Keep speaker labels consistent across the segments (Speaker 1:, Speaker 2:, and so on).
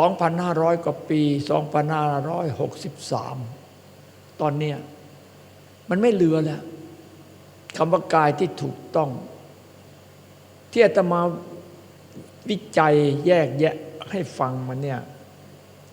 Speaker 1: 2,500 กว่าปี 2,563 ตอนเนี้ยมันไม่เหลือแล้วคำว่ากายที่ถูกต้อง ที่อาตมาวิจัยแยกแยะให้ฟังมันเนี่ย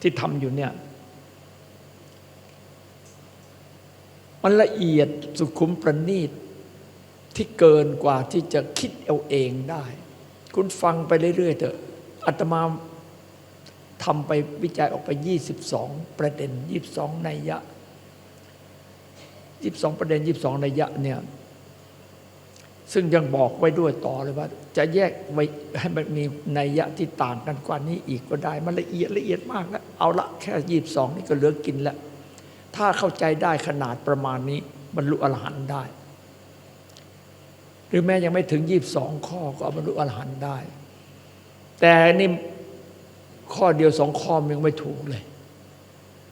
Speaker 1: ที่ทำอยู่เนี่ย มันละเอียดสุขุมประณีตที่เกินกว่าที่จะคิดเอาเองได้ คุณฟังไปเรื่อยๆเถอะอาตมา ทำไปวิจัยออกไป 22 ประเด็น 22 นัยยะ 22 ประเด็น 22 นัยยะเนี่ยซึ่งยังบอกไว้ด้วยต่อเลยว่า จะแยกไว้ให้มันมีนัยยะที่ต่างกันกว่านี้อีกก็ได้ มันละเอียดละเอียดมากแล้ว เอาละแค่22นี่ก็เหลือกินแล้ว ถ้าเข้าใจได้ขนาดประมาณนี้ บรรลุอรหันต์ได้ หรือแม้ยังไม่ถึง22ข้อก็บรรลุอรหันต์ได้ แต่นี่ ข้อเดียวสองข้อมันยังไม่ถูกเลย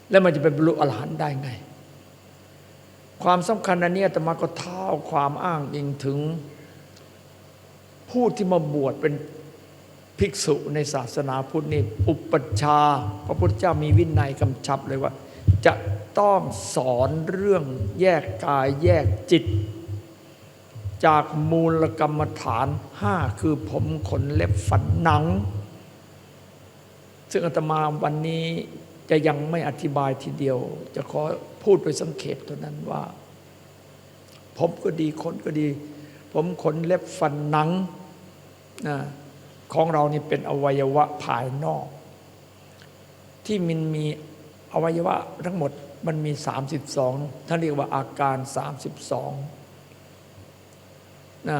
Speaker 1: แล้วมันจะเป็นบรรลุอรหันต์ได้ไง ความสำคัญอันนี้อาตมาก็เท้าความอ้างอิงถึง ผู้ที่มาบวชเป็นภิกษุในศาสนาพุทธนี่อุปชฌาย์พระพุทธเจ้ามีวินัยกำชับเลยว่า จะต้องสอนเรื่องแยกกายแยกจิต จากมูลกรรมฐานห้าคือผมขนเล็บฝันหนัง ซึ่งอาตมาวันนี้จะยังไม่อธิบายทีเดียว จะขอพูดไปสังเขปเท่านั้นว่า ผมก็ดีขนก็ดี ผมขนเล็บฟันหนังนะของเรานี่เป็นอวัยวะภายนอก ที่มันมีอวัยวะทั้งหมดมันมี 32ท่านเรียกว่าอาการ 32นะ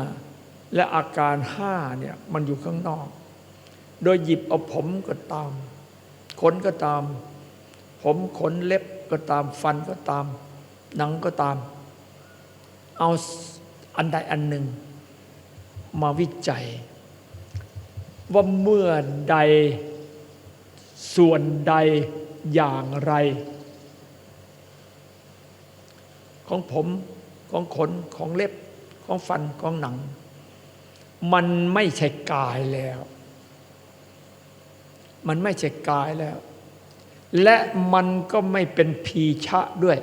Speaker 1: และอาการ5เนี่ยมันอยู่ข้างนอก โดยหยิบเอาผมก็ตาม ขนก็ตาม ผมขนเล็บก็ตาม ฟันก็ตาม หนังก็ตาม เอาอันใดอันหนึ่ง มาวิจัย ว่าเมื่อใดส่วนใดอย่างไร ของผมของขนของเล็บของฟันของหนัง มันไม่ใช่กายแล้ว มันไม่ใช่กายแล้ว และมันก็ไม่เป็นพีชะด้วย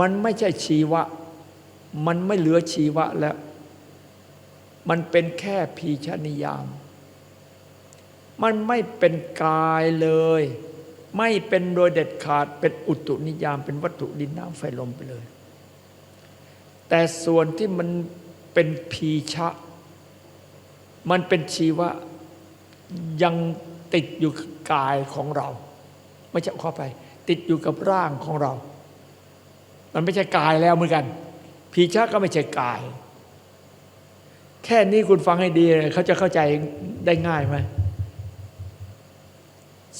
Speaker 1: มันไม่ใช่ชีวะ มันไม่เหลือชีวะแล้ว มันเป็นแค่พีชนิยาม มันไม่เป็นกายเลย ไม่เป็นโดยเด็ดขาดเป็นอุตุนิยามเป็นวัตถุดินน้ำไฟลมไปเลย แต่ส่วนที่มันเป็นพีชะ มันเป็นชีวะ ยังติดอยู่กายของเรา ไม่ใช่เข้าไป ติดอยู่กับร่างของเรา มันไม่ใช่กายแล้วเหมือนกันพีชะก็ไม่ใช่กาย แค่นี้คุณฟังให้ดีเลยเขาจะเข้าใจได้ง่ายไหม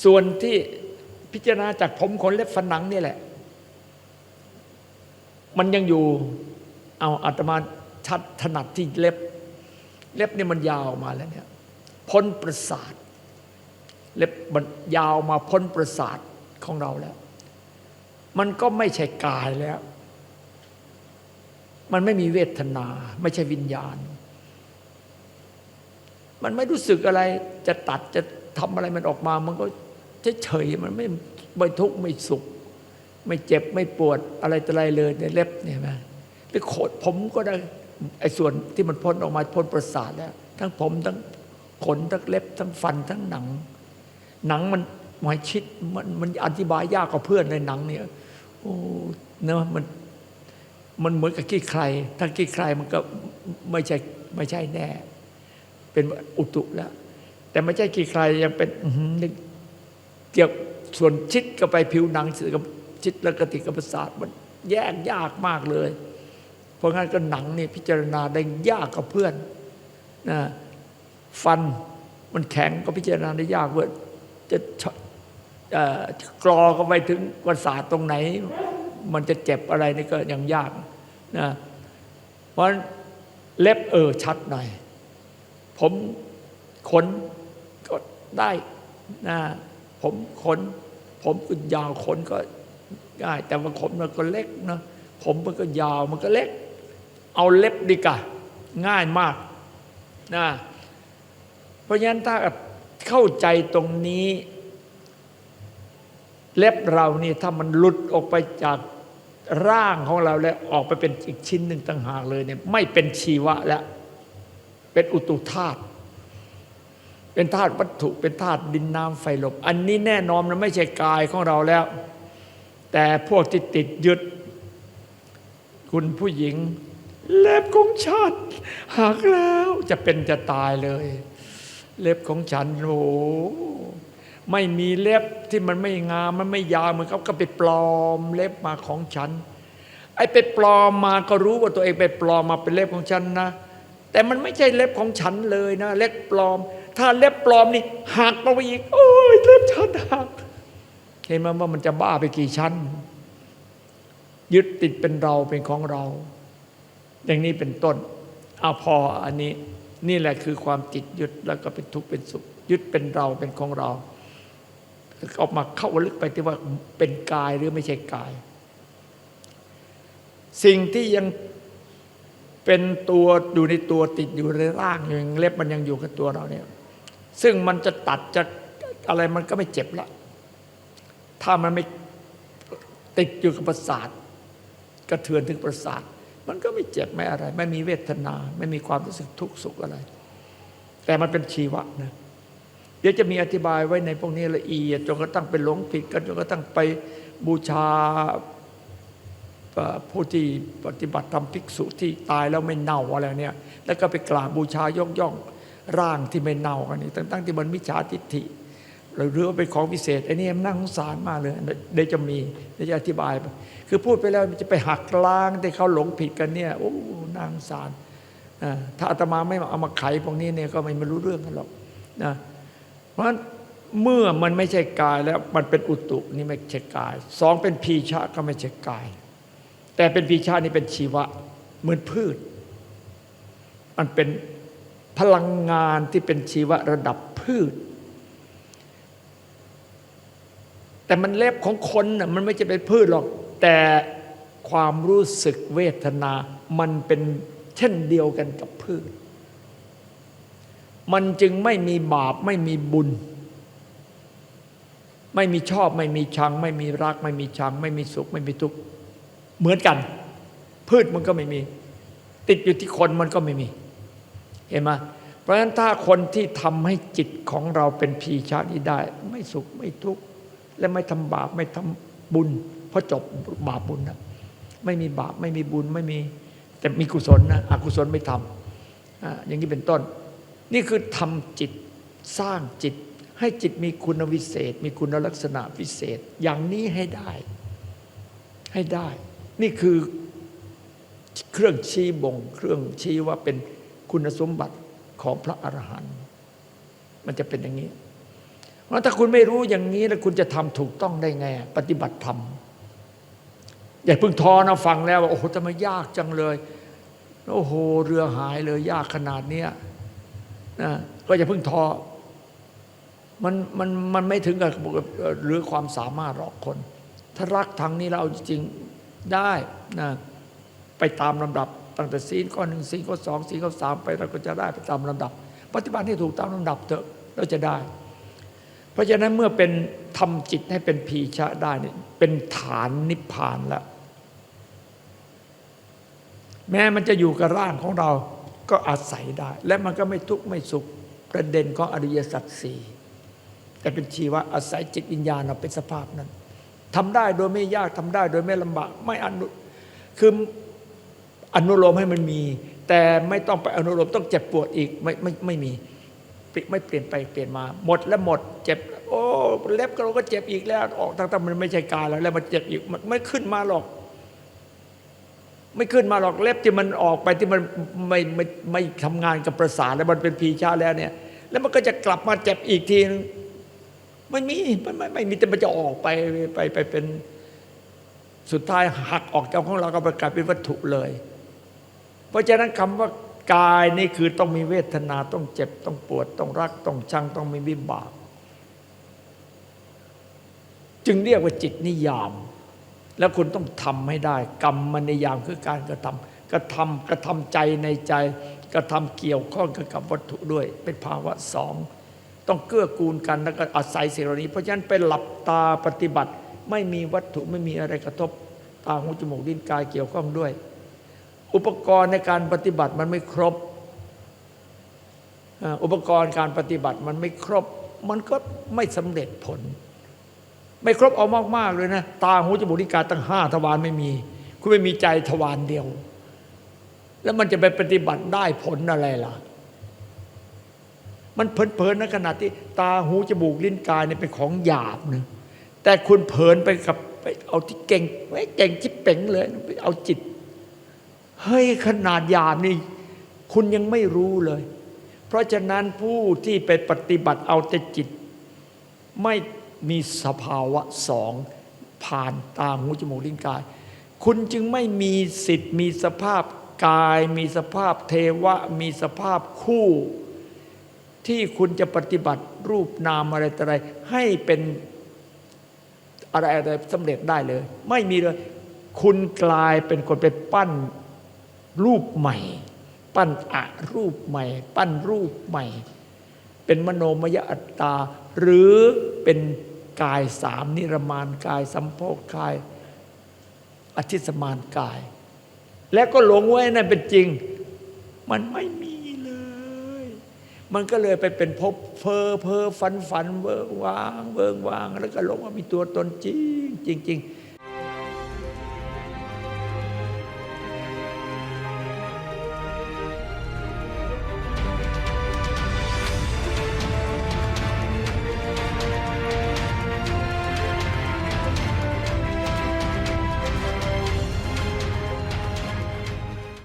Speaker 1: ส่วนที่พิจารณาจากผมขนเล็บฟันหนังนี่แหละ มันยังอยู่เอาอาตมาชัดถนัดที่เล็บ เล็บนี่มันยาวมาแล้วเนี่ย พ้นประสาท เล็บมันยาวมาพ้นประสาทของเราแล้ว มันก็ไม่ใช่กายแล้ว มันไม่มีเวทนา ไม่ใช่วิญญาณ มันไม่รู้สึกอะไรจะตัดจะทำอะไรมันออกมา มันก็เฉยๆมันไม่ไม่ทุกข์ไม่สุข ไม่เจ็บไม่ปวดอะไรต่ออะไรเลยในเล็บเนี่ยนะหรือโขดผมก็ได้ไอ้ส่วนที่มันพ้นออกมาพ้นประสาทแล้ว ทั้งผมทั้ง ขนทั้งเล็บทั้งฟันทั้งหนัง หนังมันหมายชิดมันมันอธิบายยากกว่าเพื่อนในหนังเนี่ยโอ้เนอะมันมันเหมือนกับขี้ใคร ถ้าขี้ใครมันก็ไม่ใช่ไม่ใช่แน่ เป็นอุตุแล้ว แต่ไม่ใช่ขี้ใครยังเป็นหนึกเกี่ยวส่วนชิดก็ไปผิวหนังกับชิดแล้วกติกับประสาทมันแยกยากมากเลย เพราะงั้นก็หนังนี่พิจารณาได้ยากกับเพื่อนนะ ฟันมันแข็งก็พิจารณาได้ยากเว่าจะกรอก็ไปถึงประสาทตรงไหน มันจะเจ็บอะไรนี่ก็ยังยากนะเพราะเล็บเออชัดหน่อย ผมขนก็ได้นะผมขน ผมก็ยาวขนก็ง่ายแต่ว่าขนมันก็เล็กนะผมมันก็ยาวมันก็เล็ก เอาเล็บดีกว่าง่ายมากนะ เพราะฉะนั้นถ้าเข้าใจตรงนี้ เล็บเรานี่ถ้ามันหลุดออกไปจากร่างของเราแล้วออกไปเป็นอีกชิ้นหนึ่งต่างหากเลยเนี่ยไม่เป็นชีวะแล้ว เป็นอุตุธาตุเป็นธาตุวัตถุเป็นธาตุดินน้ำไฟลมอันนี้แน่นอนมันไม่ใช่กายของเราแล้ว แต่พวกที่ติดยึด คุณผู้หญิง เล็บของฉันหักแล้วจะเป็นจะตายเลย เล็บของฉันโอ้โหไม่มีเล็บที่มันไม่งามมันไม่ยาวเหมือนเขาก็ไปปลอมเล็บมาของฉัน ไอ้ไปปลอมมาก็รู้ว่าตัวเองไปปลอมมาเป็นเล็บของฉันนะ แต่มันไม่ใช่เล็บของฉันเลยนะ เล็บปลอม ถ้าเล็บปลอมนี่หักลงไปอีก โอ้ยเล็บฉันหักเห็นไหมว่ามันจะบ้าไปกี่ชั้น ยึดติดเป็นเราเป็นของเรา อย่างนี้เป็นต้นเอาพออันนี้ นี่แหละคือความติดยึดแล้วก็เป็นทุกข์เป็นสุข ยึดเป็นเราเป็นของเรา ออกมาเข้าลึกไปที่ว่าเป็นกายหรือไม่ใช่กาย สิ่งที่ยังเป็นตัวอยู่ในตัวติดอยู่ในร่างอย่างเล็บมันยังอยู่กับตัวเราเนี่ย ซึ่งมันจะตัดจะอะไรมันก็ไม่เจ็บละถ้ามันไม่ติดอยู่กับประสาทกระเทือนถึงประสาท มันก็ไม่เจ็บไม่อะไร ไม่มีเวทนา ไม่มีความรู้สึกทุกข์สุขอะไร แต่มันเป็นชีวะนะเดี๋ยวจะมีอธิบายไว้ในพวกนี้ละเอียดจนกระทั่งไปหลงผิดกันจนกระทั่งไปบูชาผู้ที่ปฏิบัติธรรมภิกษุที่ตายแล้วไม่เน่าอะไรเนี่ย แล้วก็ไปกราบบูชายกย่องร่างที่ไม่เน่ากันนี่ตั้งๆที่มันมิจฉาทิฏฐิ หรือว่าเป็นของพิเศษไอ้นี่มันน่าสงสารมากเลยเดี๋ยวจะมีเดี๋ยวจะอธิบายไปคือพูดไปแล้วมันจะไปหักล้างที่เขาหลงผิดกันเนี่ยโอ้น่าสงสารอ่าถ้าอาตมาไม่เอามาไขพวกนี้เนี่ยก็ไม่รู้เรื่องกันหรอกนะเพราะฉะนั้นเมื่อมันไม่ใช่กายแล้วมันเป็นอุตุนี่ไม่ใช่กายสองเป็นพีชะก็ไม่ใช่กาย แต่เป็นพีชะนี่เป็นชีวะ เหมือนพืช มันเป็นพลังงานที่เป็นชีวะระดับพืช แต่มันเล็บของคนน่ะมันไม่จะเป็นพืชหรอก แต่ความรู้สึกเวทนามันเป็นเช่นเดียวกันกับพืช มันจึงไม่มีบาปไม่มีบุญ ไม่มีชอบไม่มีชัง ไม่มีรัก ไม่มีชัง ไม่มีสุข ไม่มีทุกข์เหมือนกัน พืชมันก็ไม่มี ติดอยู่ที่คนมันก็ไม่มี เห็นไหมเพราะฉะนั้นถ้าคนที่ทำให้จิตของเราเป็นพีชานี้ได้ ไม่สุขไม่ทุกข์ และไม่ทำบาปไม่ทำบุญเพราะจบบาปบุญนะไม่มีบาปไม่มีบุญไม่มีแต่มีกุศลนะอกุศลไม่ทำอ่าอย่างนี้เป็นต้น นี่คือทำจิตสร้างจิต ให้จิตมีคุณวิเศษ มีคุณลักษณะพิเศษ อย่างนี้ให้ได้ ให้ได้ นี่คือเครื่องชี้บ่ง เครื่องชี้ว่าเป็นคุณสมบัติของพระอรหันต์มันจะเป็นอย่างนี้ เพราะถ้าคุณไม่รู้อย่างนี้แล้วคุณจะทำถูกต้องได้ไง ปฏิบัติธรรมอย่าเพิ่งท้อนะฟังแล้วว่าโอ้โหทำไมยากจังเลยโอ้โหเรือหายเลยยากขนาดเนี้ยนะก็อย่าเพิ่งท้อมันมันมันไม่ถึงกับหรือความสามารถหรอกคน ถ้ารักทางนี้เราจริงได้นะไปตามลำดับตั้งแต่ศีลข้อหนึ่งศีลข้อสองศีลข้อสามไปเราก็จะได้ไปตามลำดับ ปฏิบัติให้ถูกตามลำดับเถอะเราจะได้ ราะฉะนั้นเมื่อเป็นทำจิตให้เป็นพีชะได้เนี่ยเป็นฐานนิพพานแล้ว แม้มันจะอยู่กับร่างของเราก็อาศัยได้ และมันก็ไม่ทุกข์ไม่สุขประเด็นของอริยสัจสี่แต่เป็นชีวะอาศัยจิตวิญญาณเราเป็นสภาพนั้นทำได้โดยไม่ยากทำได้โดยไม่ลำบากไม่อนุคืออนุโลมให้มันมี แต่ไม่ต้องไปอนุโลมต้องเจ็บปวดอีกไม่ไม่ไม่มี ไม่เปลี่ยนไปเปลี่ยนมา หมดแล้วหมด เจ็บ โอ้เล็บเราก็เจ็บอีกแล้ว ออกทั้งๆมันไม่ใช่กายแล้ว แล้วมันเจ็บอีกมันไม่ขึ้นมาหรอก ไม่ขึ้นมาหรอกเล็บที่มันออกไปที่มันไม่ไม่ไม่ทำงานกับประสาทแล้วมันเป็นพีชาแล้วเนี่ย แล้วมันก็จะกลับมาเจ็บอีกทีนึงไม่มีมันไม่ไม่มีแต่มันจะออกไปไปไปเป็นสุดท้ายหักออกจากของเราก็ไปกลายเป็นวัตถุเลย เพราะฉะนั้นคำว่า กายนี่คือต้องมีเวทนาต้องเจ็บต้องปวด ต้องรักต้องชังต้องมีวิบาก จึงเรียกว่าจิตนิยาม แล้วคุณต้องทำให้ได้ กรรมมันนิยามคือการกระทำกระทำกระทำใจในใจ กระทำเกี่ยวข้องกับวัตถุด้วย เป็นภาวะสองต้องเกื้อกูลกันแล้วก็อาศัยสิ่งเหล่านี้ เพราะฉะนั้นไปหลับตาปฏิบัติ ไม่มีวัตถุไม่มีอะไรกระทบ ตาหูจมูกลิ้นกายเกี่ยวข้องด้วย อุปกรณ์ในการปฏิบัติมันไม่ครบ อุปกรณ์การปฏิบัติมันไม่ครบ มันก็ไม่สำเร็จผล ไม่ครบเอามากๆเลยนะ ตาหูจมูกลิ้นกายตั้งห้าทวารไม่มี คุณไม่มีใจทวารเดียว แล้วมันจะไปปฏิบัติได้ผลอะไรล่ะ มันเพลินๆนะขนาดที่ตาหูจมูกลิ้นกายเนี่ยเป็นของหยาบนะแต่คุณเพลินไปกับไปเอาที่เก่งไว้เก่งจิตเป่งเลยไปเอาจิต เฮ้ยขนาดยาบนี่คุณยังไม่รู้เลย เพราะฉะนั้นผู้ที่ไปปฏิบัติเอาแต่จิต ไม่มีสภาวะสองผ่านตาหูจมูกลิ้นกาย คุณจึงไม่มีสิทธิ์ มีสภาพกาย มีสภาพเทวะ มีสภาพคู่ ที่คุณจะปฏิบัติรูปนามอะไรต่ออะไร ให้เป็นอะไรอะไรสำเร็จได้เลย ไม่มีเลย คุณกลายเป็นคนไปปั้น รูปใหม่ ปั้นอะรูปใหม่ ปั้นรูปใหม่ เป็นมโนมยอัตตา หรือเป็นกายสามนิรมานกายสัมโพกกาย อธิสมานกาย และก็หลงไว้นั่นเป็นจริง มันไม่มีเลย มันก็เลยไปเป็นภพเพ้อเพ้อฝันฝันเวิงวางเวิงวาง แล้วก็หลงว่ามีตัวตนจริงจริงจริง